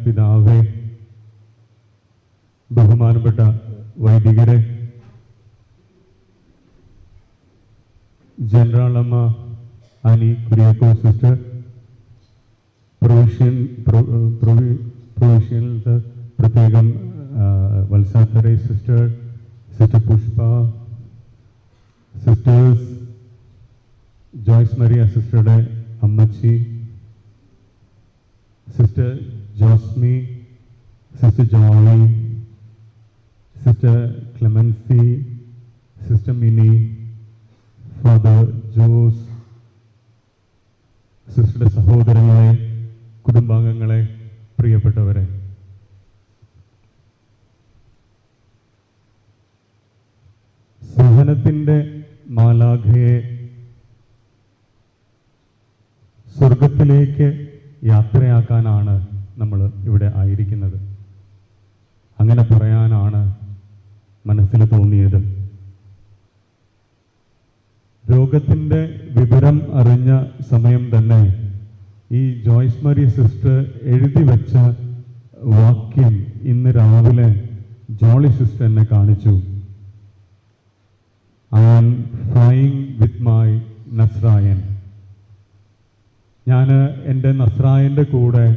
പിതാവേ ബഹുമാനപ്പെട്ട വൈദികരെ ജനറൽ അമ്മ അനി കുര്യാക്കോ സിസ്റ്റർ പ്രൊവിഷ്യൻ പ്രൊവിഷ്യനിൽ പ്രത്യേകം വത്സാക്കരെ sister sister Pushpa sisters Joyce Maria സിസ്റ്ററുടെ അമ്മച്ചി sister Josmi, Sister Jolly, Sister Clemency, Sister Minnie, Father Jose, sister എന്നെ കാണിച്ചു. I am flying with my നസ്രായൻ. ഞാൻ എന്റെ നസ്രായന്റെ കൂടെ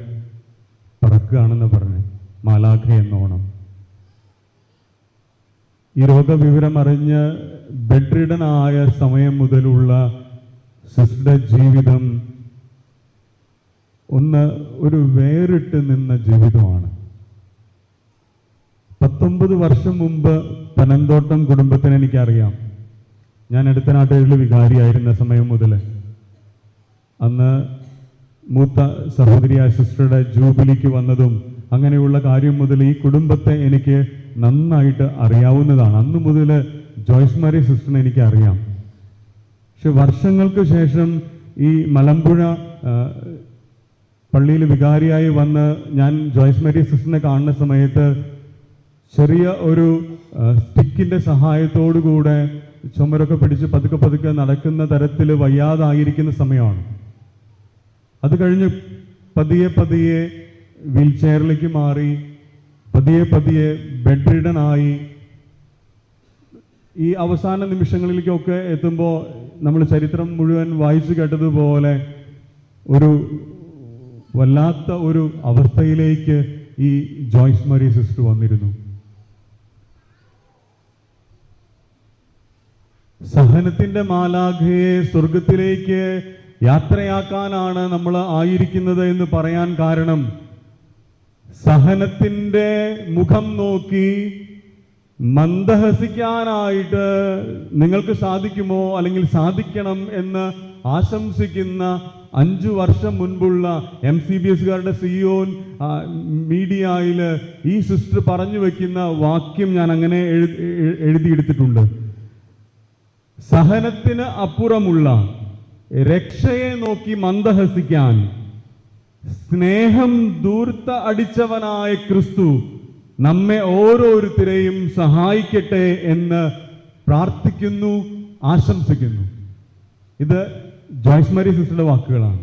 പറക്കുകയാണെന്ന് പറഞ്ഞു. മാലാഖ എന്നോണം ഈ രോഗവിവരം അറിഞ്ഞ് സമയം മുതലുള്ള സിസ്റ്ററുടെ ജീവിതം ഒന്ന് ഒരു വേറിട്ട് നിന്ന ജീവിതമാണ്. പത്തൊമ്പത് വർഷം മുമ്പ് പനന്തോട്ടം കുടുംബത്തിന് എനിക്കറിയാം. ഞാൻ അടുത്ത നാട്ടുകളിൽ വികാരിയായിരുന്ന സമയം മുതൽ. അന്ന് മൂത്ത സഹോദരി സിസ്റ്ററുടെ ജൂബിലിക്ക് വന്നതും അങ്ങനെയുള്ള കാര്യം മുതൽ ഈ കുടുംബത്തെ എനിക്ക് നന്നായിട്ട് അറിയാവുന്നതാണ്. അന്ന് മുതൽ ജോയ്സ് മാരി സിസ്റ്ററിനെ എനിക്ക് അറിയാം പക്ഷെ വർഷങ്ങൾക്ക് ശേഷം ഈ മലമ്പുഴ പള്ളിയിൽ വികാരിയായി വന്ന് ഞാൻ ജോയ്സ് മാരി സിസ്റ്ററിനെ കാണുന്ന സമയത്ത് ചെറിയ ഒരു സ്റ്റിക്കിന്റെ സഹായത്തോടു കൂടെ ചുമരൊക്കെ പിടിച്ച് പതുക്കെ പതുക്കെ നടക്കുന്ന തരത്തിൽ വയ്യാതായിരിക്കുന്ന സമയമാണ്. അത് കഴിഞ്ഞ് പതിയെ പതിയെ വീൽ ചെയറിലേക്ക് മാറി പതിയെ പതിയെ ബെഡ് ആയി. ഈ അവസാന നിമിഷങ്ങളിലേക്കൊക്കെ എത്തുമ്പോൾ നമ്മൾ ചരിത്രം മുഴുവൻ വായിച്ചു കേട്ടതുപോലെ ഒരു വല്ലാത്ത ഒരു അവസ്ഥയിലേക്ക് ഈ ജോയ്സ് മറി സിസ്റ്റർ വന്നിരുന്നു. സഹനത്തിന്റെ മാലാഖയെ സ്വർഗത്തിലേക്ക് യാത്രയാക്കാനാണ് നമ്മൾ ആയിരിക്കുന്നത് എന്ന് പറയാൻ കാരണം സഹനത്തിന്റെ മുഖം നോക്കി മന്ദഹസിക്കാനായിട്ട് നിങ്ങൾക്ക് സാധിക്കുമോ അല്ലെങ്കിൽ സാധിക്കണം എന്ന് ആശംസിക്കുന്ന അഞ്ചു വർഷം മുൻപുള്ള എം സി ബി എസുകാരുടെ സിഇഒ മീഡിയയിൽ ഈ സിസ്റ്റർ പറഞ്ഞു വെക്കുന്ന വാക്യം ഞാൻ അങ്ങനെ എഴു- എഴു- എഴുതിയെടുത്തിട്ടുണ്ട്. സഹനത്തിന് അപ്പുറമുള്ള രക്ഷയെ നോക്കി മന്ദഹസിക്കാൻ സ്നേഹം ദൂർത്ത അടിച്ചവനായ ക്രിസ്തു നമ്മെ ഓരോരുത്തരെയും സഹായിക്കട്ടെ എന്ന് പ്രാർത്ഥിക്കുന്നു ആശംസിക്കുന്നു. ഇത് ജോയ്സ് മരി സിസ്റ്ററുടെ വാക്കുകളാണ്.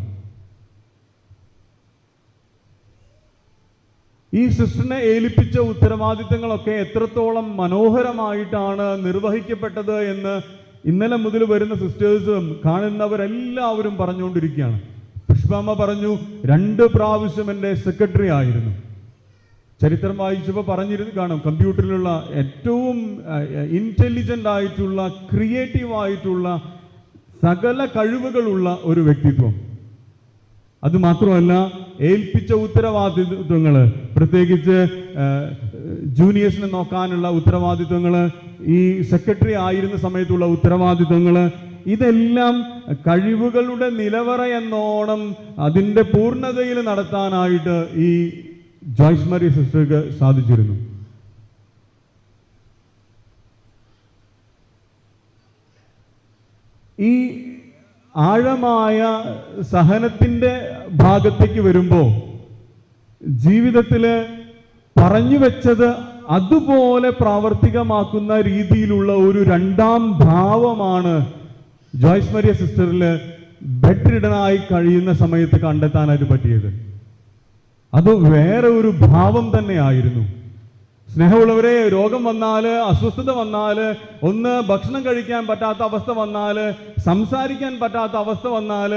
ഈ സിസ്റ്ററിനെ ഏൽപ്പിച്ച ഉത്തരവാദിത്തങ്ങളൊക്കെ എത്രത്തോളം മനോഹരമായിട്ടാണ് നിർവഹിക്കപ്പെട്ടത് എന്ന് ഇന്നലെ മുതൽ വരുന്ന സിസ്റ്റേഴ്സും കാണുന്നവരെല്ലാവരും പറഞ്ഞുകൊണ്ടിരിക്കുകയാണ്. പുഷ്പാമ്മ പറഞ്ഞു രണ്ട് പ്രാവശ്യം എന്റെ സെക്രട്ടറി ആയിരുന്നു. ചരിത്രം വായിച്ചപ്പോൾ പറഞ്ഞിരുന്നു കാണും കമ്പ്യൂട്ടറിലുള്ള ഏറ്റവും ഇന്റലിജന്റ് ആയിട്ടുള്ള ക്രിയേറ്റീവ് ആയിട്ടുള്ള സകല കഴിവുകളുള്ള ഒരു വ്യക്തിത്വം. അത് മാത്രമല്ല ഏൽപ്പിച്ച ഉത്തരവാദിത്വങ്ങൾ പ്രത്യേകിച്ച് ജൂനിയേഴ്സിനെ നോക്കാനുള്ള ഉത്തരവാദിത്വങ്ങൾ ഈ സെക്രട്ടറി ആയിരുന്ന സമയത്തുള്ള ഉത്തരവാദിത്വങ്ങൾ ഇതെല്ലാം കഴിവുകളുടെ നിലവറ എന്നോണം അതിന്റെ പൂർണതയിൽ നടത്താനായിട്ട് ഈ ജോയ്സ് മരി സിസ്റ്റർക്ക് സാധിച്ചിരുന്നു. ഈ ആഴമായ സഹനത്തിന്റെ ഭാഗത്തേക്ക് വരുമ്പോൾ ജീവിതത്തിൽ പറഞ്ഞു വെച്ചത് അതുപോലെ പ്രാവർത്തികമാക്കുന്ന രീതിയിലുള്ള ഒരു രണ്ടാം ഭാവമാണ് ജോയ്സ് മരിയ സിസ്റ്ററിൽ ബെഡ് റിഡനായി കഴിയുന്ന സമയത്ത് കണ്ടെത്താനായിട്ട് പറ്റിയത്. അത് വേറെ ഒരു ഭാവം തന്നെയായിരുന്നു സ്നേഹമുള്ളവരെ രോഗം വന്നാൽ അസ്വസ്ഥത വന്നാൽ ഒന്ന് ഭക്ഷണം കഴിക്കാൻ പറ്റാത്ത അവസ്ഥ വന്നാൽ സംസാരിക്കാൻ പറ്റാത്ത അവസ്ഥ വന്നാൽ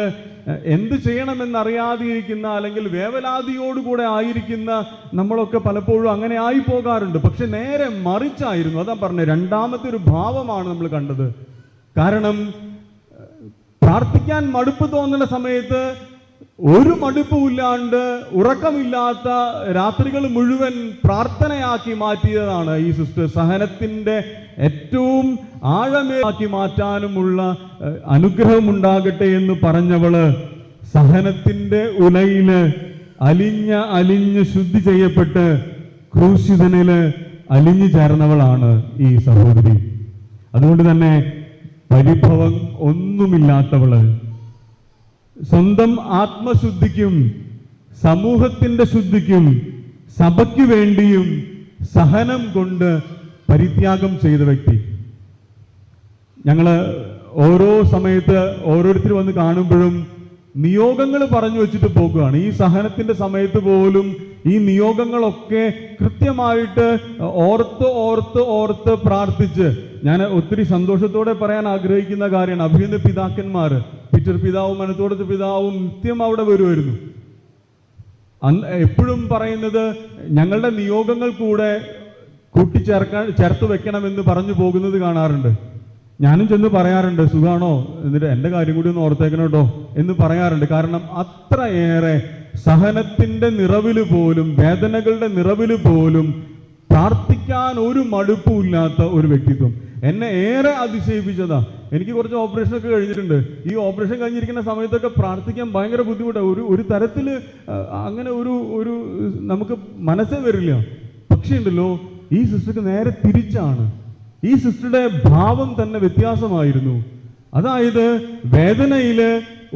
എന്ത് ചെയ്യണമെന്നറിയാതിരിക്കുന്ന അല്ലെങ്കിൽ വേവലാതിയോടുകൂടെ ആയിരിക്കുന്ന നമ്മളൊക്കെ പലപ്പോഴും അങ്ങനെ ആയി പോകാറുണ്ട് പക്ഷെ നേരെ മറിച്ചായിരുന്നു. അതാ പറഞ്ഞത് രണ്ടാമത്തെ ഒരു ഭാവമാണ് നമ്മൾ കണ്ടത്. കാരണം പ്രാർത്ഥിക്കാൻ മടുപ്പ് തോന്നുന്ന സമയത്ത് ഒരു മടുപ്പുമില്ലാണ്ട് ഉറക്കമില്ലാത്ത രാത്രികൾ മുഴുവൻ പ്രാർത്ഥനയാക്കി മാറ്റിയതാണ് ഈ സിസ്റ്റർ. സഹനത്തിന്റെ ഏറ്റവും ആഴമേക്കി മാറ്റാനുമുള്ള അനുഗ്രഹമുണ്ടാകട്ടെ എന്ന് പറഞ്ഞവൾ സഹനത്തിന്റെ ഉലയിൽ അലിഞ്ഞ അലിഞ്ഞ് ശുദ്ധി ചെയ്യപ്പെട്ട് ക്രൂശിതനിൽ അലിഞ്ഞു ചേർന്നവളാണ് ഈ സഹോദരി. അതുകൊണ്ട് തന്നെ പരിഭവം ഒന്നുമില്ലാത്തവൾ സ്വന്തം ആത്മശുദ്ധിക്കും സമൂഹത്തിന്റെ ശുദ്ധിക്കും സഭയ്ക്ക് വേണ്ടിയും സഹനം കൊണ്ട് പരിത്യാഗം ചെയ്ത വ്യക്തി. ഞങ്ങൾ ഓരോ സമയത്ത് ഓരോരുത്തർ വന്ന് കാണുമ്പോഴും നിയോഗങ്ങൾ പറഞ്ഞു വെച്ചിട്ട് പോകുകയാണ് ഈ സഹനത്തിന്റെ സമയത്ത് പോലും ഈ നിയോഗങ്ങളൊക്കെ കൃത്യമായിട്ട് ഓർത്ത് ഓർത്ത് ഓർത്ത് പ്രാർത്ഥിച്ച് ഞാൻ ഒത്തിരി സന്തോഷത്തോടെ പറയാൻ ആഗ്രഹിക്കുന്ന കാര്യമാണ്. അഭിനന്ദ പിതാക്കന്മാർ പിറ്റർ പിതാവും മനത്തോടത്ത് പിതാവും നിത്യം അവിടെ വരുമായിരുന്നു എപ്പോഴും പറയുന്നത് ഞങ്ങളുടെ നിയോഗങ്ങൾ കൂടെ കൂട്ടിച്ചേർക്കാൻ ചേർത്ത് വെക്കണമെന്ന് പറഞ്ഞു പോകുന്നത് കാണാറുണ്ട്. ഞാനും ചെന്ന് പറയാറുണ്ട് സുഖാണോ? എന്നിട്ട് എന്റെ കാര്യം കൂടി ഒന്ന് ഓർത്തേക്കണം കേട്ടോ എന്ന് പറയാറുണ്ട്. കാരണം അത്രയേറെ സഹനത്തിന്റെ നിറവിൽ പോലും വേദനകളുടെ നിറവിൽ പോലും പ്രാർത്ഥിക്കാൻ ഒരു മടുപ്പുമില്ലാത്ത ഒരു വ്യക്തിത്വം. എന്നെ ഏറെ അതിശയിപ്പിച്ചതാ. എനിക്ക് കുറച്ച് ഓപ്പറേഷൻ ഒക്കെ കഴിഞ്ഞിട്ടുണ്ട്. ഈ ഓപ്പറേഷൻ കഴിഞ്ഞിരിക്കുന്ന സമയത്തൊക്കെ പ്രാർത്ഥിക്കാൻ ഭയങ്കര ബുദ്ധിമുട്ടാണ് ഒരു ഒരു തരത്തിൽ അങ്ങനെ ഒരു ഒരു നമുക്ക് മനസ്സേ വരില്ല. പക്ഷേ ഉണ്ടല്ലോ ഈ സിസ്റ്റർക്ക് നേരെ തിരിച്ചാണ്. ഈ സിസ്റ്ററുടെ ഭാവം തന്നെ വ്യത്യാസമായിരുന്നു. അതായത് വേദനയിൽ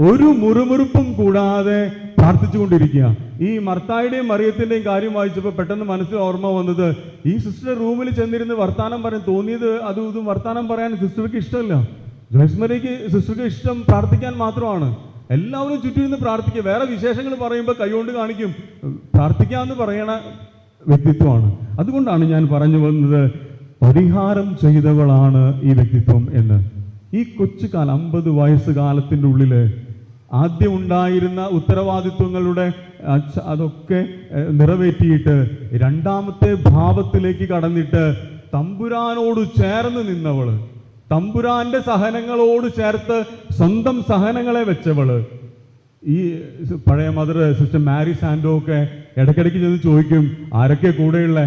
ഒരു മുറുമുറുപ്പും കൂടാതെ പ്രാർത്ഥിച്ചുകൊണ്ടിരിക്കുക. ഈ മർത്തായുടെയും മറിയത്തിന്റെയും കാര്യം വായിച്ചപ്പോൾ പെട്ടെന്ന് മനസ്സിൽ ഓർമ്മ വന്നത് ഈ സിസ്റ്റർ റൂമിൽ ചെന്നിരുന്ന് വർത്താനം പറയാൻ തോന്നിയത് അതും ഇതും വർത്താനം പറയാൻ സിസ്റ്റർക്ക് ഇഷ്ടമല്ല. ജോയ്സ്മരിക്ക് സിസ്റ്റർക്ക് ഇഷ്ടം പ്രാർത്ഥിക്കാൻ മാത്രമാണ്. എല്ലാവരും ചുറ്റിരുന്ന് പ്രാർത്ഥിക്കുക. വേറെ വിശേഷങ്ങൾ പറയുമ്പോൾ കൈകൊണ്ട് കാണിക്കും. പ്രാർത്ഥിക്കാന്ന് പറയണ വ്യക്തിത്വമാണ്. അതുകൊണ്ടാണ് ഞാൻ പറഞ്ഞു വന്നത് പരിഹാരം ചെയ്തവളാണ് ഈ വ്യക്തിത്വം എന്ന്. ഈ കൊച്ചു കാലം അമ്പത് വയസ്സ് കാലത്തിന്റെ ഉള്ളിൽ ആദ്യം ഉണ്ടായിരുന്ന ഉത്തരവാദിത്വങ്ങളുടെ അതൊക്കെ നിറവേറ്റിയിട്ട് രണ്ടാമത്തെ ഭാവത്തിലേക്ക് കടന്നിട്ട് തമ്പുരാനോട് ചേർന്ന് നിന്നവൾ. തമ്പുരാന്റെ സഹനങ്ങളോട് ചേർത്ത് സ്വന്തം സഹനങ്ങളെ വെച്ചവൾ. ഈ പഴയ മദർ സിസ്റ്റർ മാരി സാൻഡോ ഒക്കെ ഇടയ്ക്കിടയ്ക്ക് ചെന്ന് ചോദിക്കും ആരൊക്കെ കൂടെയുള്ളേ?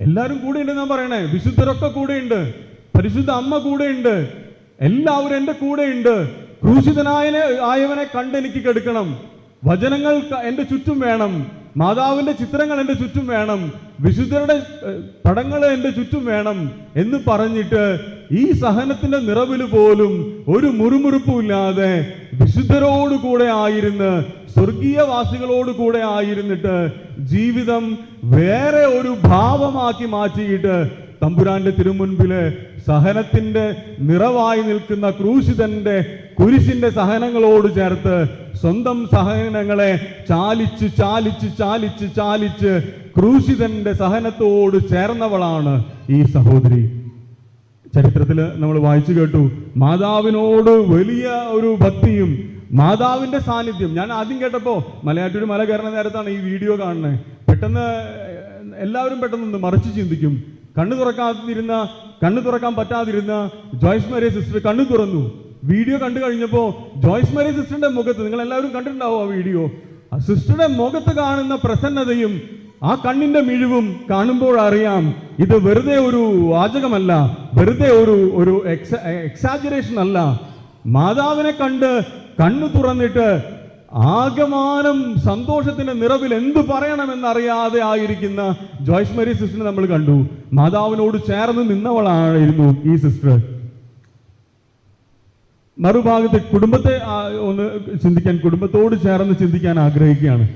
എല്ലാവരും കൂടെ ഉണ്ട് ഞാൻ പറയണേ. വിശുദ്ധരൊക്കെ കൂടെയുണ്ട്. പരിശുദ്ധ അമ്മ കൂടെയുണ്ട്. എല്ലാവരും എന്റെ കൂടെയുണ്ട്. ക്രൂശിതനായനെ ആയവനെ കണ്ട് എനിക്ക് കെടുക്കണം. വചനങ്ങൾ എന്റെ ചുറ്റും വേണം. മാതാവിന്റെ ചിത്രങ്ങൾ എന്റെ ചുറ്റും വേണം. വിശുദ്ധരുടെ പടങ്ങൾ എന്റെ ചുറ്റും വേണം എന്ന് പറഞ്ഞിട്ട് ഈ സഹനത്തിന്റെ നിറവിൽ പോലും ഒരു മുറുമുറുപ്പുമില്ലാതെ വിശുദ്ധരോട് കൂടെ ആയിരുന്ന് സ്വർഗീയവാസികളോട് കൂടെ ആയിരുന്നിട്ട് ജീവിതം വേറെ ഒരു ഭാവമാക്കി മാറ്റിയിട്ട് തമ്പുരാന്റെ തിരുമുൻപിൽ സഹനത്തിന്റെ നിറവായി നിൽക്കുന്ന ക്രൂശിതന്റെ കുരിശിന്റെ സഹനങ്ങളോട് ചേർത്ത് സ്വന്തം സഹനങ്ങളെ ചാലിച്ച് ചാലിച്ച് ചാലിച്ച് ചാലിച്ച് ക്രൂശിതന്റെ സഹനത്തോട് ചേർന്നവളാണ് ഈ സഹോദരി. ചരിത്രത്തിൽ നമ്മൾ വായിച്ചു കേട്ടു മാതാവിനോട് വലിയ ഒരു ഭക്തിയും മാതാവിന്റെ സാന്നിധ്യം. ഞാൻ ആദ്യം കേട്ടപ്പോ മലയാറ്റൂർ മല കയറുന്ന നേരത്താണ് ഈ വീഡിയോ കാണുന്നത്. പെട്ടെന്ന് എല്ലാവരും പെട്ടെന്ന് മറിച്ച് ചിന്തിക്കും. കണ്ണു തുറക്കാതിരുന്ന കണ്ണു തുറക്കാൻ പറ്റാതിരുന്ന ജോയ്സ് മേരി സിസ്റ്റർ കണ്ണു തുറന്നു. വീഡിയോ കണ്ടു കഴിഞ്ഞപ്പോ ജോയ്സ് മേരി സിസ്റ്ററിന്റെ മുഖത്ത് നിങ്ങൾ എല്ലാവരും കണ്ടിട്ടുണ്ടാവും ആ വീഡിയോ. ആ സിസ്റ്ററുടെ മുഖത്ത് കാണുന്ന പ്രസന്നതയും ആ കണ്ണിന്റെ മിഴിവും കാണുമ്പോൾ അറിയാം ഇത് വെറുതെ ഒരു വാചകമല്ല വെറുതെ ഒരു ഒരു എക്സാജറേഷൻ അല്ല. മാതാവിനെ കണ്ട് കണ്ണു തുറന്നിട്ട് ആകമാനം സന്തോഷത്തിന്റെ നിറവിൽ എന്തു പറയണമെന്നറിയാതെ ആയിരിക്കുന്ന ജോയ്സ് മേരി സിസ്റ്ററിനെ നമ്മൾ കണ്ടു. മാതാവിനോട് ചേർന്ന് നിന്നവളായിരുന്നു ഈ സിസ്റ്റർ. മറുഭാഗത്ത് കുടുംബത്തെ ഒന്ന് ചിന്തിക്കാൻ കുടുംബത്തോട് ചേർന്ന് ചിന്തിക്കാൻ ആഗ്രഹിക്കുകയാണ്.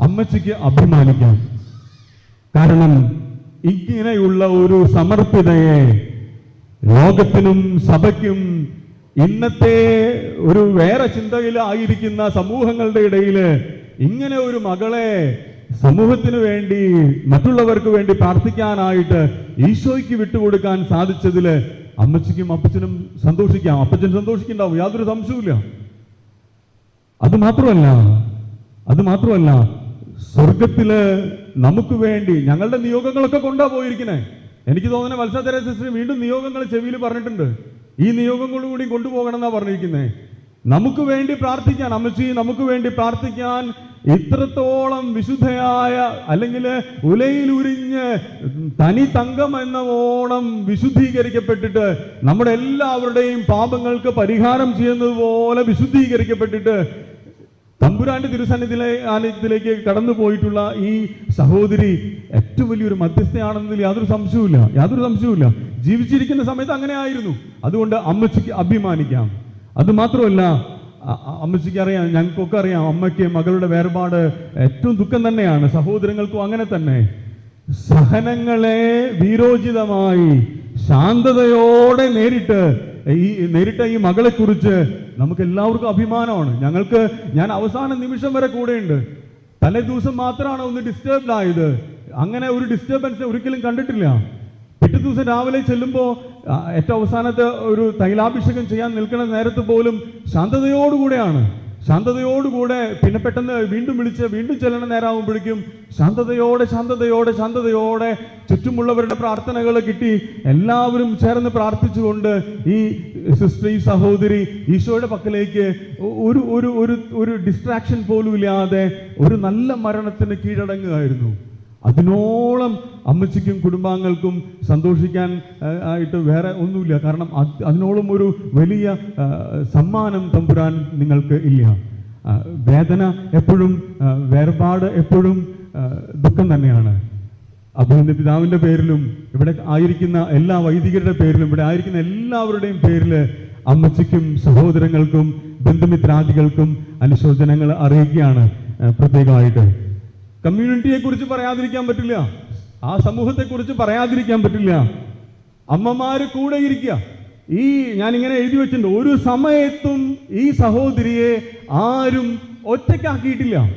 അമ്മച്ചിക്ക് അഭിമാനിക്കാം. കാരണം ഇങ്ങനെയുള്ള ഒരു സമർപ്പിതയെ ലോകത്തിനും സഭയ്ക്കും ഇന്നത്തെ ഒരു വേറെ ചിന്തയിലായിരിക്കുന്ന സമൂഹങ്ങളുടെ ഇടയിൽ ഇങ്ങനെ ഒരു മകളെ സമൂഹത്തിന് വേണ്ടി മറ്റുള്ളവർക്ക് വേണ്ടി പ്രാർത്ഥിക്കാനായിട്ട് ഈശോയ്ക്ക് വിട്ടുകൊടുക്കാൻ സാധിച്ചതിൽ അമ്മച്ചിക്കും അപ്പച്ചനും സന്തോഷിക്കാം. അപ്പച്ചൻ സന്തോഷിക്കുന്നുണ്ടാവും യാതൊരു സംശയവുമില്ല. അത് മാത്രമല്ല അത് മാത്രമല്ല സ്വർഗത്തിൽ നമുക്ക് വേണ്ടി ഞങ്ങളുടെ നിയോഗങ്ങളൊക്കെ കൊണ്ടാ പോയിരിക്കണേ. എനിക്ക് തോന്നുന്ന വത്സതര സിസ്റ്റർ വീണ്ടും നിയോഗങ്ങൾ ചെവിയിൽ പറഞ്ഞിട്ടുണ്ട്. ഈ നിയോഗങ്ങളും കൂടി കൊണ്ടുപോകണം എന്നാ പറഞ്ഞിരിക്കുന്നത് നമുക്ക് വേണ്ടി പ്രാർത്ഥിക്കാൻ അമ്മച്ചി നമുക്ക് വേണ്ടി പ്രാർത്ഥിക്കാൻ ഇത്രത്തോളം വിശുദ്ധയായ അല്ലെങ്കിൽ ഉലയിലുരിഞ്ഞ് തനി തങ്കം എന്ന ഓണം വിശുദ്ധീകരിക്കപ്പെട്ടിട്ട് നമ്മുടെ എല്ലാവരുടെയും പാപങ്ങൾക്ക് പരിഹാരം ചെയ്യുന്നതുപോലെ വിശുദ്ധീകരിക്കപ്പെട്ടിട്ട് തമ്പുരാന്റെ തിരുസന്നിധിയിലെ ആലയത്തിലേക്ക് കടന്നു പോയിട്ടുള്ള ഈ സഹോദരി ഏറ്റവും വലിയൊരു മധ്യസ്ഥയാണെന്നതിൽ യാതൊരു സംശയവുമില്ല. യാതൊരു സംശയവുമില്ല. ജീവിച്ചിരിക്കുന്ന സമയത്ത് അങ്ങനെ ആയിരുന്നു. അതുകൊണ്ട് അമ്മച്ചിക്ക് അഭിമാനിക്കാം. അത് മാത്രമല്ല അമ്മച്ചിക്ക് അറിയാം ഞങ്ങൾക്കൊക്കെ അറിയാം അമ്മയ്ക്ക് മകളുടെ വേർപാട് ഏറ്റവും ദുഃഖം തന്നെയാണ് സഹോദരങ്ങൾക്കും അങ്ങനെ തന്നെ. സഹനങ്ങളെ വീരോചിതമായി ശാന്തതയോടെ നേരിട്ട് ഈ നേരിട്ട ഈ മകളെ കുറിച്ച് നമുക്ക് എല്ലാവർക്കും അഭിമാനമാണ്. ഞങ്ങൾക്ക് ഞാൻ അവസാന നിമിഷം വരെ കൂടെയുണ്ട് തലേ ദിവസം മാത്രമാണ് ഒന്ന് ഡിസ്റ്റർബ്ഡ് ആയത്. അങ്ങനെ ഒരു ഡിസ്റ്റർബൻസ് ഒരിക്കലും കണ്ടിട്ടില്ല. പിറ്റേ ദിവസം രാവിലെ ചെല്ലുമ്പോൾ ഏറ്റവും അവസാനത്തെ ഒരു തൈലാഭിഷേകം ചെയ്യാൻ നിൽക്കുന്ന നേരത്ത് പോലും ശാന്തതയോടുകൂടെയാണ്. ശാന്തതയോടുകൂടെ പിന്നെ പെട്ടെന്ന് വീണ്ടും വിളിച്ച് വീണ്ടും ചെല്ലണ നേരമാകുമ്പോഴേക്കും ശാന്തതയോടെ ശാന്തതയോടെ ശാന്തതയോടെ ചുറ്റുമുള്ളവരുടെ പ്രാർത്ഥനകൾ കിട്ടി. എല്ലാവരും ചേർന്ന് പ്രാർത്ഥിച്ചുകൊണ്ട് ഈ സിസ്റ്റർ ഈ സഹോദരി ഈശോയുടെ പക്കലേക്ക് ഒരു ഒരു ഒരു ഡിസ്ട്രാക്ഷൻ പോലും ഇല്ലാതെ ഒരു നല്ല മരണത്തിന് കീഴടങ്ങുകയായിരുന്നു. അതിനോളം അമ്മച്ചിക്കും കുടുംബാംഗങ്ങൾക്കും സന്തോഷിക്കാൻ ആയിട്ട് വേറെ ഒന്നുമില്ല. കാരണം അതിനോളം ഒരു വലിയ സമ്മാനം തമ്പുരാൻ നിങ്ങൾക്ക് ഇല്ല. വേദന എപ്പോഴും വേർപാട് എപ്പോഴും ദുഃഖം തന്നെയാണ്. അഭിനന്ദ പിതാവിന്റെ പേരിലും ഇവിടെ ആയിരിക്കുന്ന എല്ലാ വൈദികരുടെ പേരിലും ഇവിടെ ആയിരിക്കുന്ന എല്ലാവരുടെയും പേരിൽ അമ്മച്ചിക്കും സഹോദരങ്ങൾക്കും ബന്ധുമിത്രാദികൾക്കും അനുശോചനങ്ങൾ അറിയിക്കുകയാണ് പ്രത്യേകമായിട്ട്. കമ്മ്യൂണിറ്റിയെ കുറിച്ച് പറയാതിരിക്കാൻ പറ്റില്ല. ആ സമൂഹത്തെ കുറിച്ച് പറയാതിരിക്കാൻ പറ്റില്ല. അമ്മമാര് കൂടെ ഇരിക്കുക. ഈ ഞാൻ ഇങ്ങനെ എഴുതി വെച്ചിട്ടുണ്ട്. ഒരു സമയത്തും ഈ സഹോദരിയെ ആരും ഒറ്റയ്ക്കാക്കിയിട്ടില്ല.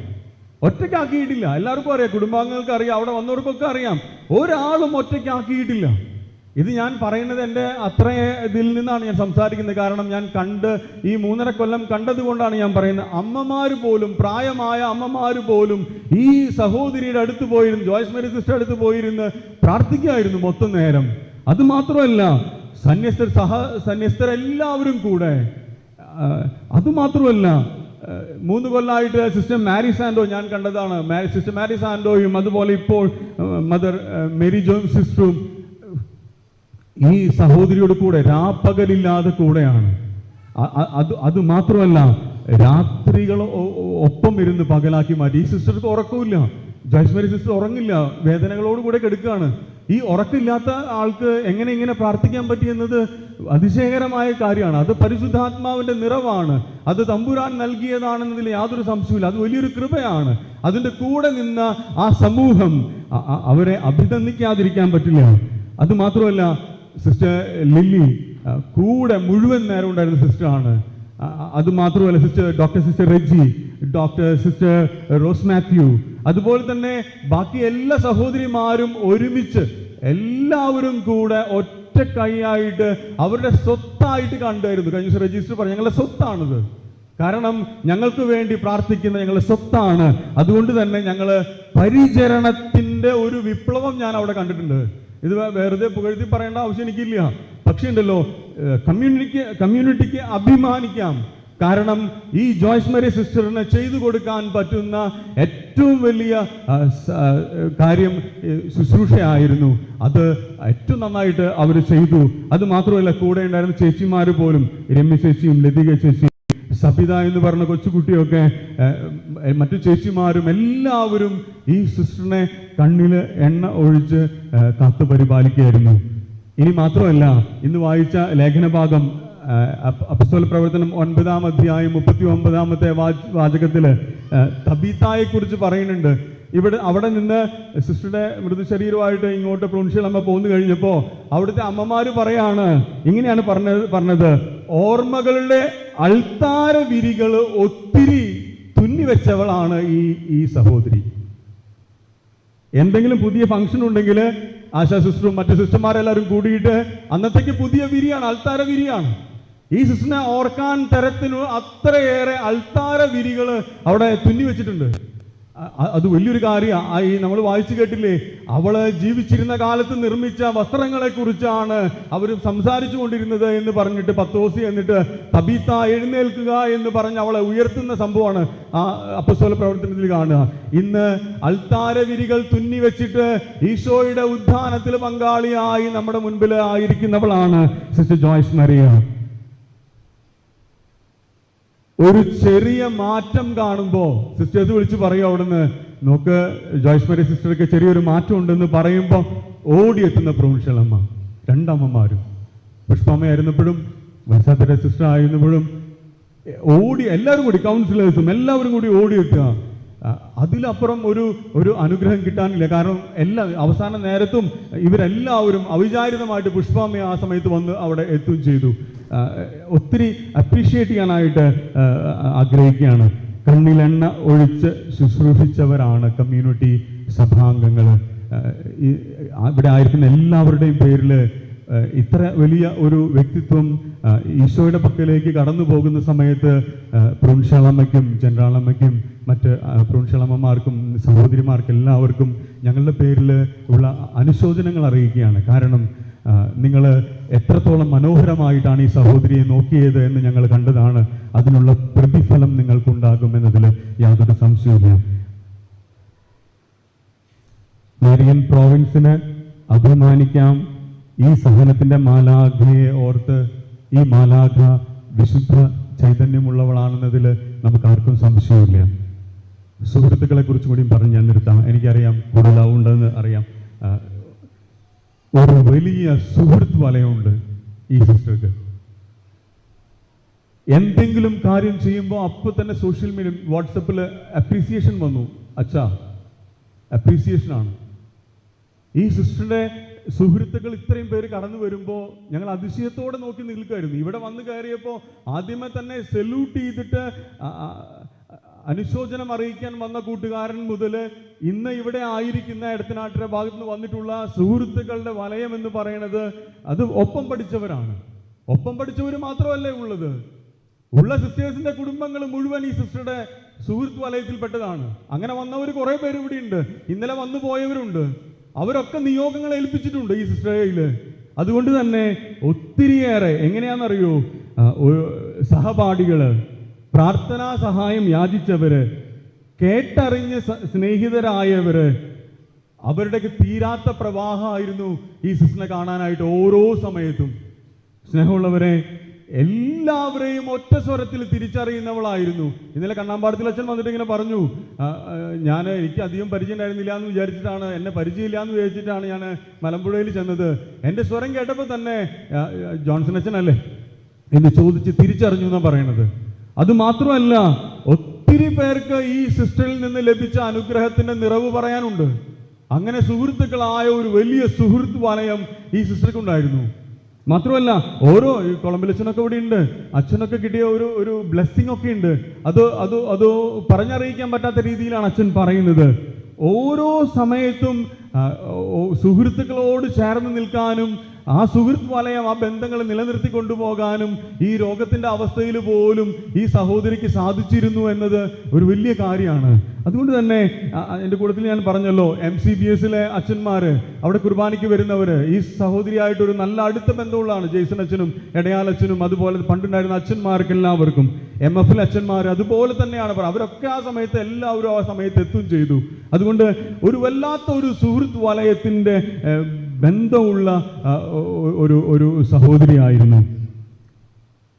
ഒറ്റയ്ക്കാക്കിയിട്ടില്ല. എല്ലാവർക്കും അറിയാം. കുടുംബാംഗങ്ങൾക്ക് അറിയാം അവിടെ വന്നവർക്കൊക്കെ അറിയാം. ഒരാളും ഒറ്റയ്ക്കാക്കിയിട്ടില്ല. ഇത് ഞാൻ പറയുന്നത് എന്റെ അത്ര ഇതിൽ നിന്നാണ് ഞാൻ സംസാരിക്കുന്നത്. കാരണം ഞാൻ കണ്ട് ഈ മൂന്നര കൊല്ലം കണ്ടതുകൊണ്ടാണ് ഞാൻ പറയുന്നത്. അമ്മമാര് പോലും പ്രായമായ അമ്മമാര് പോലും ഈ സഹോദരിയുടെ അടുത്ത് പോയിരുന്നു ജോയ്സ് മേരി സിസ്റ്റർ അടുത്ത് പോയിരുന്ന് പ്രാർത്ഥിക്കുമായിരുന്നു മൊത്തം നേരം. അത് മാത്രമല്ല സന്യസ്തർ സഹ സന്യസ്തർ എല്ലാവരും കൂടെ അത് മാത്രമല്ല മൂന്ന് കൊല്ലമായിട്ട് സിസ്റ്റർ മാരി സാൻഡോ ഞാൻ കണ്ടതാണ്. സിസ്റ്റർ മാരി സാൻഡോയും അതുപോലെ ഇപ്പോൾ മദർ മേരി ജോൺ സിസ്റ്ററും ഈ സഹോദരിയോട് കൂടെ രാപ്പകലില്ലാതെ കൂടെയാണ്. അത് അത് മാത്രമല്ല രാത്രികൾ ഒപ്പം ഇരുന്ന് പകലാക്കി മാറ്റി. ഈ സിസ്റ്റർക്ക് ഉറക്കമില്ല ജയസ്മരി സിസ്റ്റർ ഉറങ്ങില്ല. വേദനകളോട് കൂടെ കെടുക്കുകയാണ്. ഈ ഉറക്കില്ലാത്ത ആൾക്ക് എങ്ങനെ ഇങ്ങനെ പ്രാർത്ഥിക്കാൻ പറ്റിയെന്നത് അതിശയകരമായ കാര്യമാണ്. അത് പരിശുദ്ധാത്മാവിന്റെ നിറവാണ്. അത് തമ്പുരാൻ നൽകിയതാണെന്നതിൽ യാതൊരു സംശയമില്ല അത് വലിയൊരു കൃപയാണ്. അതിന്റെ കൂടെ നിന്ന ആ സമൂഹം അവരെ അഭിനന്ദിക്കാതിരിക്കാൻ പറ്റില്ല. അത് മാത്രമല്ല സിസ്റ്റർ ലില്ലി കൂടെ മുഴുവൻ നേരം ഉണ്ടായിരുന്ന സിസ്റ്ററാണ് അത് മാത്രമല്ല sister doctor sister Reji doctor sister Rose Mathew. അതുപോലെ തന്നെ ബാക്കി എല്ലാ സഹോദരിമാരും ഒരുമിച്ച് എല്ലാവരും കൂടെ ഒറ്റ കൈയായിട്ട് അവരുടെ സ്വത്തായിട്ട് കണ്ടായിരുന്നു. കഴിഞ്ഞ ദിവസം രജിസ്റ്റർ പറഞ്ഞു ഞങ്ങളുടെ സ്വത്താണിത്. കാരണം ഞങ്ങൾക്ക് വേണ്ടി പ്രാർത്ഥിക്കുന്ന ഞങ്ങളുടെ സ്വത്താണ്. അതുകൊണ്ട് തന്നെ ഞങ്ങൾ പരിചരണത്തിന്റെ ഒരു വിപ്ലവം ഞാൻ അവിടെ കണ്ടിട്ടുണ്ട്. ഇത് വെറുതെ പുകഴ്ത്തി പറയേണ്ട ആവശ്യം എനിക്കില്ല. പക്ഷേ ഉണ്ടല്ലോ കമ്മ്യൂണിറ്റിക്ക് കമ്മ്യൂണിറ്റിക്ക് അഭിമാനിക്കാം. കാരണം ഈ ജോയ്സ് മരി സിസ്റ്ററിന് ചെയ്തു കൊടുക്കാൻ പറ്റുന്ന ഏറ്റവും വലിയ കാര്യം ശുശ്രൂഷയായിരുന്നു. അത് ഏറ്റവും നന്നായിട്ട് അവർ ചെയ്തു. അത് മാത്രമല്ല കൂടെ ഉണ്ടായിരുന്ന ചേച്ചിമാർ പോലും രമ്യ ചേച്ചിയും ലതിക ചേച്ചിയും സബിത എന്ന് പറഞ്ഞ കൊച്ചുകുട്ടിയൊക്കെ മറ്റു ചേച്ചിമാരും എല്ലാവരും ഈ സിസ്റ്ററിനെ കണ്ണിൽ എണ്ണ ഒഴിച്ച് കാത്തു പരിപാലിക്കുകയായിരുന്നു. ഇനി മാത്രമല്ല ഇന്ന് വായിച്ച ലേഖനഭാഗം അപ്പസ്തോല പ്രവർത്തനം ഒൻപതാം അധ്യായം മുപ്പത്തി ഒമ്പതാമത്തെ വാചകത്തിൽ വാചകത്തിൽ തബീത്തായെ കുറിച്ച് പറയുന്നുണ്ട്. ഇവിടെ അവിടെ നിന്ന് സിസ്റ്ററുടെ മൃതശരീരമായിട്ട് ഇങ്ങോട്ട് പ്രൊൻഷ്യൽ അമ്മ പോന്നു കഴിഞ്ഞപ്പോൾ അവിടുത്തെ അമ്മമാർ പറയാണ് ഇങ്ങനെയാണ് പറഞ്ഞത് പറഞ്ഞത്. ഓർമ്മകളുടെ അൾത്താര വിരികൾ ഒത്തിരി തുന്നിവെച്ചവളാണ് ഈ ഈ സഹോദരി. എന്തെങ്കിലും പുതിയ ഫംഗ്ഷൻ ഉണ്ടെങ്കിൽ ആശാ സിസ്റ്ററും മറ്റു സിസ്റ്റർമാരെല്ലാവരും കൂടിയിട്ട് അന്നത്തേക്ക് പുതിയ വിരിയാണ് അൾത്താര വിരിയാണ്. ഈ സിസ്റ്ററിനെ ഓർക്കാൻ തരത്തിന് അത്രയേറെ അൾത്താര വിരികൾ അവിടെ തുന്നി വെച്ചിട്ടുണ്ട് അത് വലിയൊരു കാര്യമാണ് ഈ നമ്മൾ വായിച്ചു കേട്ടില്ലേ? അവൾ ജീവിച്ചിരുന്ന കാലത്ത് നിർമ്മിച്ച വസ്ത്രങ്ങളെ കുറിച്ചാണ് അവർ സംസാരിച്ചു കൊണ്ടിരുന്നത് എന്ന് പറഞ്ഞിട്ട് പത്തോസി എന്നിട്ട് തബീത്ത എഴുന്നേൽക്കുക എന്ന് പറഞ്ഞ് അവളെ ഉയർത്തുന്ന സംഭവമാണ് ആ അപ്പസ്വല പ്രവർത്തനത്തിൽ കാണുക. ഇന്ന് അൾത്താര വിരികൾ തുന്നി വെച്ചിട്ട് ഈശോയുടെ ഉദ്ധാനത്തിൽ പങ്കാളിയായി നമ്മുടെ മുൻപിൽ ആയിരിക്കുന്നവളാണ് സിസ്റ്റർ ജോയ്സ് മരിയ. ഒരു ചെറിയ മാറ്റം കാണുമ്പോൾ സിസ്റ്റേഴ്സ് വിളിച്ച് പറയും അവിടുന്ന് നോക്ക് ജോയ്സ്മരി സിസ്റ്റർക്ക് ചെറിയൊരു മാറ്റം ഉണ്ടെന്ന് പറയുമ്പോൾ ഓടിയെത്തുന്ന പ്രൊവിൻഷ്യലമ്മ രണ്ടമ്മമാരും. പുഷ്പമ്മയായിരുന്നപ്പോഴും വസാത്തിന്റെ സിസ്റ്റർ ആയിരുന്നപ്പോഴും ഓടി എല്ലാവരും കൂടി കൗൺസിലേഴ്സും എല്ലാവരും കൂടി ഓടിയെത്തുക. അതിലപ്പുറം ഒരു ഒരു അനുഗ്രഹം കിട്ടാനില്ല. കാരണം എല്ലാ അവസാന നേരത്തും ഇവരെല്ലാവരും അവിചാരിതമായിട്ട് പുഷ്പാമ്മ ആ സമയത്ത് വന്ന് അവിടെ എത്തുകയും ചെയ്തു. ഒത്തിരി അപ്രീഷിയേറ്റ് ചെയ്യാനായിട്ട് ആഗ്രഹിക്കുകയാണ്. കണ്ണിലെണ്ണ ഒഴിച്ച് ശുശ്രൂഷിച്ചവരാണ് കമ്മ്യൂണിറ്റി സഭാംഗങ്ങൾ ഇവിടെ ആയിരിക്കുന്ന എല്ലാവരുടെയും പേരിൽ ഇത്ര വലിയ ഒരു വ്യക്തിത്വം ഈശോയുടെ പക്കലേക്ക് കടന്നു പോകുന്ന സമയത്ത് ഏഹ് പ്രൊൻഷാളമ്മയ്ക്കും ജനറാളമ്മയ്ക്കും മറ്റ് പ്രൊൺഷളമ്മമാർക്കും സഹോദരിമാർക്കും എല്ലാവർക്കും ഞങ്ങളുടെ പേരിൽ ഉള്ള അനുശോചനങ്ങൾ അറിയിക്കുകയാണ്. കാരണം നിങ്ങൾ എത്രത്തോളം മനോഹരമായിട്ടാണ് ഈ സഹോദരിയെ നോക്കിയത് എന്ന് ഞങ്ങൾ കണ്ടതാണ്. അതിനുള്ള പ്രതിഫലം നിങ്ങൾക്കുണ്ടാകുമെന്നതിൽ യാതൊരു സംശയവുമില്ല. മേരിയൻ പ്രോവിൻസിന് അഭിമാനിക്കാം. ഈ സഹനത്തിന്റെ മാലാഖയെ ഓർത്ത് ഈ മാലാഖ വിശുദ്ധ ചൈതന്യമുള്ളവളാണെന്നതിൽ നമുക്ക് ആർക്കും സംശയമില്ല സുഹൃത്തുക്കളെ കുറിച്ചും കൂടി പറഞ്ഞ് ഞാൻ നിർത്താം എനിക്കറിയാം കൂടുതലാവുണ്ടെന്ന് അറിയാം. ഒരു വലിയ സുഹൃത്ത് വലയമുണ്ട് ഈ സിസ്റ്റർക്ക്. എന്തെങ്കിലും കാര്യം ചെയ്യുമ്പോൾ അപ്പോൾ തന്നെ സോഷ്യൽ മീഡിയ വാട്സപ്പിൽ അപ്രീസിയേഷൻ വന്നു. അച്ഛാ അപ്രീസിയേഷൻ ആണ്. ഈ സിസ്റ്ററുടെ സുഹൃത്തുക്കൾ ഇത്രയും പേര് കടന്നു വരുമ്പോൾ ഞങ്ങൾ അതിശയത്തോടെ നോക്കി നിൽക്കുമായിരുന്നു ഇവിടെ വന്ന് കയറിയപ്പോൾ ആദ്യമേ തന്നെ സെല്യൂട്ട് ചെയ്തിട്ട് അനുശോചനം അറിയിക്കാൻ വന്ന കൂട്ടുകാരൻ മുതൽ ഇന്ന് ഇവിടെ ആയിരിക്കുന്ന എടത്തനാട്ടിന്റെ ഭാഗത്ത് നിന്ന് വന്നിട്ടുള്ള സുഹൃത്തുക്കളുടെ വലയം എന്ന് പറയുന്നത് അത് ഒപ്പം പഠിച്ചവരാണ്. ഒപ്പം പഠിച്ചവർ മാത്രമല്ലേ ഉള്ളത്. ഉള്ള സിസ്റ്റേഴ്സിന്റെ കുടുംബങ്ങൾ മുഴുവൻ ഈ സിസ്റ്ററുടെ സുഹൃത്ത് വലയത്തിൽപ്പെട്ടതാണ്. അങ്ങനെ വന്നവർ കുറെ പേര് ഇവിടെ ഉണ്ട്. ഇന്നലെ വന്നു പോയവരുണ്ട്. അവരൊക്കെ നിയോഗങ്ങൾ ഏൽപ്പിച്ചിട്ടുണ്ട് ഈ സിസ്റ്ററയിൽ അതുകൊണ്ട് തന്നെ ഒത്തിരിയേറെ എങ്ങനെയാണെന്നറിയോ? സഹപാഠികൾ പ്രാർത്ഥനാ സഹായം യാചിച്ചവര് കേട്ടറിഞ്ഞ് സ്നേഹിതരായവര് അവരുടെയൊക്കെ തീരാത്ത പ്രവാഹമായിരുന്നു ഈ സിസ്റ്റിനെ കാണാനായിട്ട് ഓരോ സമയത്തും. സ്നേഹമുള്ളവരെ എല്ലാവരെയും ഒറ്റ സ്വരത്തിൽ തിരിച്ചറിയുന്നവളായിരുന്നു. ഇന്നലെ കണ്ണാമ്പാടത്തിൽ അച്ഛൻ വന്നിട്ട് ഇങ്ങനെ പറഞ്ഞു ഞാൻ എനിക്ക് അധികം പരിചയം ഉണ്ടായിരുന്നില്ല എന്ന് വിചാരിച്ചിട്ടാണ് എന്നെ പരിചയമില്ല എന്ന് വിചാരിച്ചിട്ടാണ് ഞാൻ മലമ്പുഴയിൽ ചെന്നത്. എന്റെ സ്വരം കേട്ടപ്പോൾ തന്നെ ജോൺസൺ അച്ഛൻ അല്ലേ എന്ന് ചോദിച്ച് തിരിച്ചറിഞ്ഞു എന്നാണ് പറയണത്. അത് മാത്രമല്ല ഒത്തിരി പേർക്ക് ഈ സിസ്റ്ററിൽ നിന്ന് ലഭിച്ച അനുഗ്രഹത്തിന്റെ നിറവ് പറയാനുണ്ട്. അങ്ങനെ സുഹൃത്തുക്കളായ ഒരു വലിയ സുഹൃത്ത് വലയം ഈ സിസ്റ്റർക്ക് ഉണ്ടായിരുന്നു. മാത്രമല്ല ഓരോ ഈ കൊളംബിലച്ഛനൊക്കെ ഇവിടെ ഉണ്ട്. അച്ഛനൊക്കെ കിട്ടിയ ഒരു ഒരു ബ്ലെസ്സിങ് ഒക്കെ ഉണ്ട്. അത് അത് അത് പറഞ്ഞറിയിക്കാൻ പറ്റാത്ത രീതിയിലാണ് അച്ഛൻ പറയുന്നത്. ഓരോ സമയത്തും സുഹൃത്തുക്കളോട് ചേർന്ന് നിൽക്കാനും ആ സുഹൃത്ത് വലയം ആ ബന്ധങ്ങൾ നിലനിർത്തി കൊണ്ടുപോകാനും ഈ രോഗത്തിന്റെ അവസ്ഥയിൽ പോലും ഈ സഹോദരിക്ക് സാധിച്ചിരുന്നു എന്നത് ഒരു വലിയ കാര്യമാണ്. അതുകൊണ്ട് തന്നെ എന്റെ കൂട്ടത്തിൽ ഞാൻ പറഞ്ഞല്ലോ എം സി ബി എസിലെ അച്ഛന്മാര് അവിടെ കുർബാനയ്ക്ക് വരുന്നവര് ഈ സഹോദരിയായിട്ടൊരു നല്ല അടുത്ത ബന്ധമുള്ളതാണ് ജെയ്സൺ അച്ഛനും ഇടയാൽ അച്ഛനും അതുപോലെ പണ്ടുണ്ടായിരുന്ന അച്ഛന്മാർക്ക് എല്ലാവർക്കും. എം എഫിൽ അച്ഛന്മാർ അതുപോലെ തന്നെയാണ് പറ- അവരൊക്കെ ആ സമയത്ത് എല്ലാവരും ആ സമയത്ത് എത്തും ചെയ്തു. അതുകൊണ്ട് ഒരു വല്ലാത്ത ഒരു സുഹൃത്ത് വലയത്തിന്റെ ബന്ധമുള്ള ഒരു ഒരു സഹോദരിയായിരുന്നു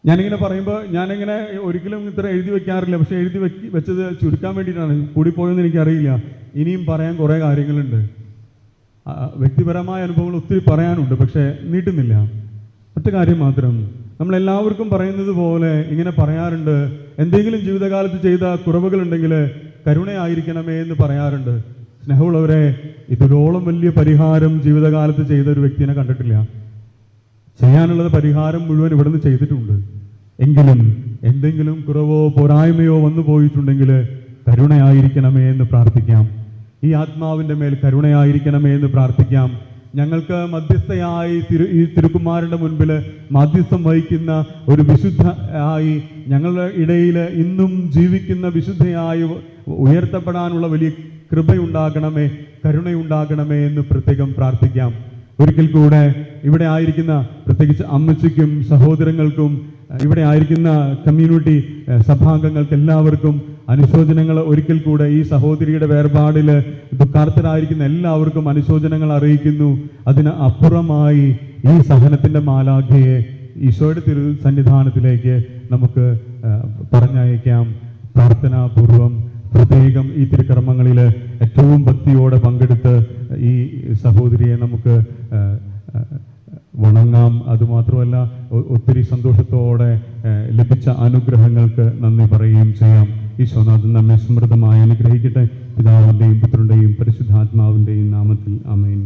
ഞാനിങ്ങനെ പറയുമ്പോൾ ഞാനിങ്ങനെ ഒരിക്കലും ഇത്ര എഴുതി വെക്കാറില്ല. പക്ഷെ എഴുതി വെക്കി വെച്ചത് ചുരുക്കാൻ വേണ്ടിയിട്ടാണ്. കൂടിപ്പോയെന്ന് എനിക്കറിയില്ല. ഇനിയും പറയാൻ കുറേ കാര്യങ്ങളുണ്ട്. വ്യക്തിപരമായ അനുഭവങ്ങൾ ഒത്തിരി പറയാനുണ്ട്. പക്ഷേ നീട്ടുന്നില്ല. ഒറ്റ കാര്യം മാത്രം. നമ്മൾ എല്ലാവർക്കും പറയുന്നത് പോലെ ഇങ്ങനെ പറയാറുണ്ട്. എന്തെങ്കിലും ജീവിതകാലത്ത് ചെയ്ത കുറവുകളുണ്ടെങ്കിൽ കരുണയായിരിക്കണമേ എന്ന് പറയാറുണ്ട്. സ്നേഹമുള്ളവരെ ഇതിലോളം വലിയ പരിഹാരം ജീവിതകാലത്ത് ചെയ്ത ഒരു വ്യക്തിനെ കണ്ടിട്ടില്ല. ചെയ്യാനുള്ളത് പരിഹാരം മുഴുവൻ ഇവിടുന്ന് ചെയ്തിട്ടുണ്ട്. എങ്കിലും എന്തെങ്കിലും കുറവോ പോരായ്മയോ വന്നു പോയിട്ടുണ്ടെങ്കിൽ കരുണയായിരിക്കണമേ എന്ന് പ്രാർത്ഥിക്കാം. ഈ ആത്മാവിന്റെ മേൽ കരുണയായിരിക്കണമേ എന്ന് പ്രാർത്ഥിക്കാം. ഞങ്ങൾക്ക് മധ്യസ്ഥയായി തിരു ഈ തിരുക്കുമാരുടെ മുൻപിൽ മധ്യസ്ഥം വഹിക്കുന്ന ഒരു വിശുദ്ധ ആയി ഞങ്ങളുടെ ഇടയിൽ ഇന്നും ജീവിക്കുന്ന വിശുദ്ധയായി ഉയർത്തപ്പെടാനുള്ള വലിയ കൃപയുണ്ടാകണമേ കരുണയുണ്ടാകണമേ എന്ന് പ്രത്യേകം പ്രാർത്ഥിക്കാം. ഒരിക്കൽ കൂടെ ഇവിടെ ആയിരിക്കുന്ന പ്രത്യേകിച്ച് അമ്മച്ചിക്കും സഹോദരങ്ങൾക്കും ഇവിടെ ആയിരിക്കുന്ന കമ്മ്യൂണിറ്റി സഭാംഗങ്ങൾക്ക് എല്ലാവർക്കും അനുശോചനങ്ങൾ ഒരിക്കൽ കൂടെ ഈ സഹോദരിയുടെ വേർപാടിൽ ദുഃഖാർത്ഥരായിരിക്കുന്ന എല്ലാവർക്കും അനുശോചനങ്ങൾ അറിയിക്കുന്നു. അതിന് അപ്പുറമായി ഈ സഹനത്തിന്റെ മാലാഖയെ ഈശോയുടെ തിരു സന്നിധാനത്തിലേക്ക് നമുക്ക് പറഞ്ഞയക്കാം. പ്രാർത്ഥനാപൂർവം പ്രത്യേകം ഈ തിരുക്കർമ്മങ്ങളിൽ ഏറ്റവും ഭക്തിയോടെ പങ്കെടുത്ത് ഈ സഹോദരിയെ നമുക്ക് വണങ്ങാം. അതുമാത്രമല്ല ഒത്തിരി സന്തോഷത്തോടെ ലഭിച്ച അനുഗ്രഹങ്ങൾക്ക് നന്ദി പറയുകയും ചെയ്യാം. ഈശോനാഥൻ നമ്മെ സമൃദ്ധമായി അനുഗ്രഹിക്കട്ടെ. പിതാവിന്റെയും പുത്രന്റെയും പരിശുദ്ധാത്മാവിന്റെയും നാമത്തിൽ അമേൻ